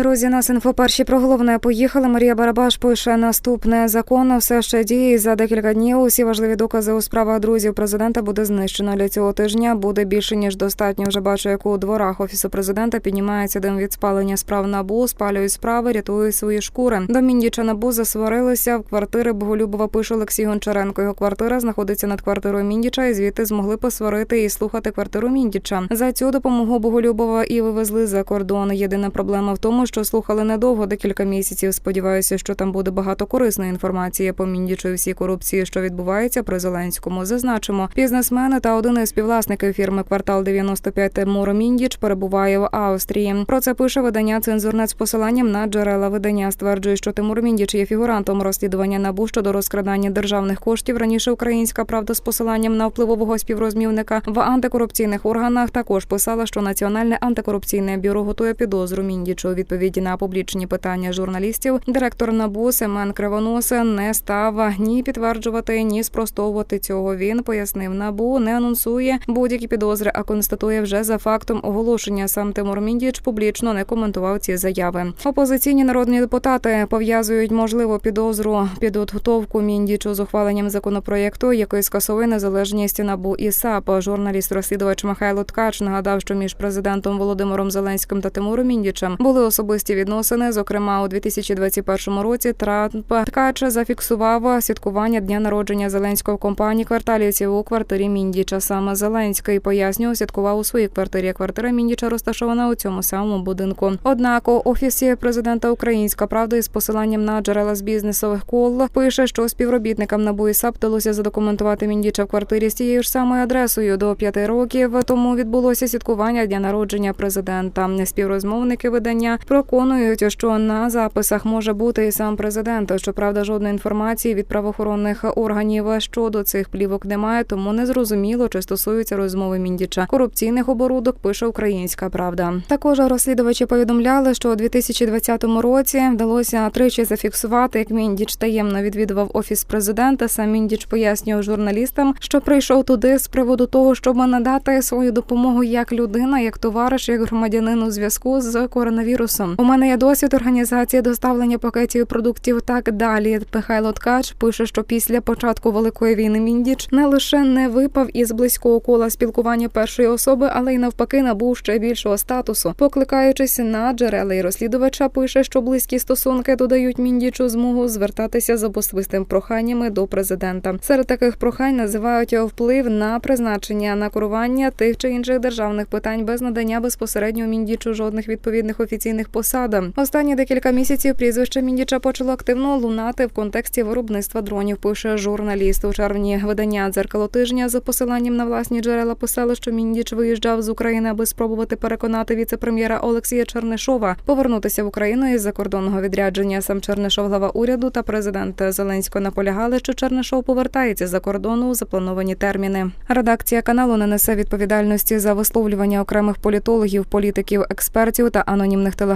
Друзі, нас інфо перші про головне поїхали. Марія Барабаш пише наступне законно все ще діє. І За декілька днів усі важливі докази у справах друзів президента буде знищено. Для цього тижня буде більше ніж достатньо. Вже бачу, як у дворах офісу президента піднімається дим від спалення справ набу, спалюють справи, рятують свої шкури. До Міндіча набу засварилися в квартири Боголюбова. Пише Олексій Гончаренко. Його квартира знаходиться над квартирою Міндіча, і звідти змогли посварити і слухати квартиру Міндіча. За цю допомогу Боголюбова і вивезли за кордон. Єдина проблема в тому, що слухали недовго, декілька місяців. Сподіваюся, що там буде багато корисної інформації по Міндічу всій корупції, що відбувається при Зеленському. Зазначимо, бізнесмени та один із співвласників фірми Квартал 95 Тимур Міндіч перебуває в Австрії. Про це пише видання цензурнет з посиланням на джерела видання. Стверджує, що Тимур Міндіч є фігурантом розслідування набу щодо розкрадання державних коштів. Раніше українська правда з посиланням на впливового співрозмівника в антикорупційних органах також писала, що Національне антикорупційне бюро готує підозру Міндічу. У відповіді на публічні питання журналістів директор НАБУ Семен Кривонос не став ні підтверджувати, ні спростовувати цього. Він пояснив, НАБУ не анонсує будь-які підозри, а констатує вже за фактом оголошення. Сам Тимур Міндіч публічно не коментував ці заяви. Опозиційні народні депутати пов'язують можливу підозру підготовку Міндічу з ухваленням законопроєкту, який скасовує незалежність НАБУ і САП. Журналіст-розслідувач Михайло Ткач нагадав, що між президентом Володимиром Зеленським та Тимуром Міндічем були особисті відносини. Зокрема, у 2021 році Трамп Ткач зафіксував святкування дня народження Зеленського в компанії кварталівців у квартирі Міндіча. Саме Зеленський пояснював, святкував у своїй квартирі. Квартира Міндіча розташована у цьому самому будинку. Однак у офісі президента Українська правда із посиланням на джерела з бізнесових кол пише, що співробітникам НАБУ і САП вдалося задокументувати Міндіча в квартирі з тією ж самою адресою до п'яти років. Тому відбулося святкування дня народження президента. Співрозмовники видання переконують, що на записах може бути і сам президент. Щоправда, жодної інформації від правоохоронних органів щодо цих плівок немає, тому не зрозуміло, чи стосуються розмови Міндіча. Корупційних оборудок пише Українська Правда. Також розслідувачі повідомляли, що у 2020 році вдалося тричі зафіксувати, як Міндіч таємно відвідував офіс президента. Сам Міндіч пояснював журналістам, що прийшов туди з приводу того, щоб надати свою допомогу як людина, як товариш, як громадянин у зв'язку з коронавірусом. У мене є досвід організації доставлення пакетів продуктів. Так далі. Михайло Ткач пише, що після початку великої війни Міндіч не лише не випав із близького кола спілкування першої особи, але й навпаки набув ще більшого статусу. Покликаючись на джерела і розслідувача, пише, що близькі стосунки додають Міндічу змогу звертатися з особистим проханнями до президента. Серед таких прохань називають вплив на призначення на керування тих чи інших державних питань без надання безпосередньо Міндічу жодних відповідних офіційних посад. Останні декілька місяців прізвище Міндіча почало активно лунати в контексті виробництва дронів. Пише журналіст у червні видання дзеркало тижня за посиланням на власні джерела писали, що Міндіч виїжджав з України, аби спробувати переконати віце-прем'єра Олексія Чернишова повернутися в Україну із закордонного відрядження. Сам Чернишов, глава уряду та президент Зеленського наполягали, що Чернишов повертається за кордону у заплановані терміни. Редакція каналу не несе відповідальності за висловлювання окремих політологів, політиків, експертів та анонімних